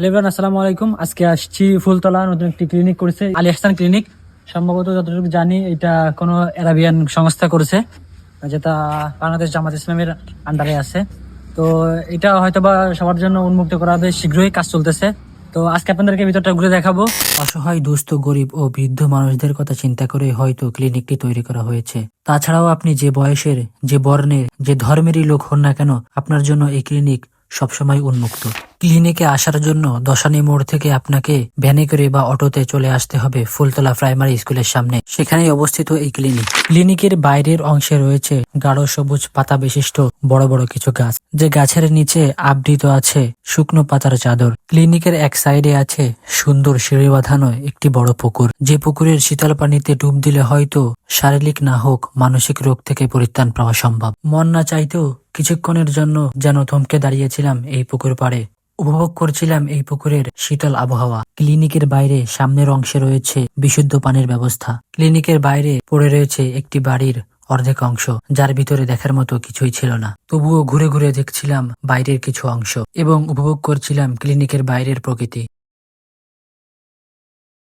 Hello everyone, আসসালামু আলাইকুম। আজকে আসছি ফুলতলা, নতুন একটি ক্লিনিক করেছে আলী আহসান ক্লিনিক সম্ভবত যতটুকু জানি, এটা কোনো অ্যারাবিয়ান সংস্থা করেছে যেটা বাংলাদেশ জামাত ইসলামের আন্ডারে আছে। তো এটা হয়তো বা সবার জন্য উন্মুক্ত করা হবে শীঘ্রই কাজ চলতেছে। তো আজকে আপনাদেরকে ভিতরটা ঘুরে দেখাবো। অসহায়, দুস্থ, গরিব ও বৃদ্ধ মানুষদের কথা চিন্তা করে হয়তো ক্লিনিকটি তৈরি করা হয়েছে। তাছাড়াও আপনি যে বয়সের, যে বর্ণের, যে ধর্মেরই লোক হন না কেন, আপনার জন্য এই ক্লিনিক সবসময় উন্মুক্ত। ক্লিনিকে আসার জন্য দশানি মোড় থেকে আপনাকে ভ্যানে করে বা অটোতে চলে আসতে হবে ফুলতলা প্রাইমারি স্কুলের সামনে। সেখানেই অবস্থিত এই ক্লিনিক। ক্লিনিকের বাইরের অংশে রয়েছে গাঢ় সবুজ পাতা বিশিষ্ট বড় বড় কিছু গাছ। যে গাছের নিচে আবৃত আছে শুকনো পাতার চাদর। ক্লিনিকের এক সাইডে আছে সুন্দর সিঁড়ি বাঁধানো একটি বড় পুকুর। যে পুকুরের শীতল পানিতে ডুব দিলে হয়তো শারীরিক না হোক মানসিক রোগ থেকে পরিত্রাণ পাওয়া সম্ভব। মন না চাইতেও কিছুক্ষণের জন্য যেন থমকে দাঁড়িয়েছিলাম এই পুকুর পাড়ে। উপভোগ করছিলাম এই পুকুরের শীতল আবহাওয়া। ক্লিনিকের বাইরে সামনের অংশে রয়েছে বিশুদ্ধ পানির ব্যবস্থা। ক্লিনিকের বাইরে পড়ে রয়েছে একটি বাড়ির অর্ধেক অংশ, যার ভিতরে দেখার মতো কিছুই ছিল না। তবুও ঘুরে ঘুরে দেখছিলাম বাইরের কিছু অংশ এবং উপভোগ করছিলাম ক্লিনিকের বাইরের প্রকৃতি।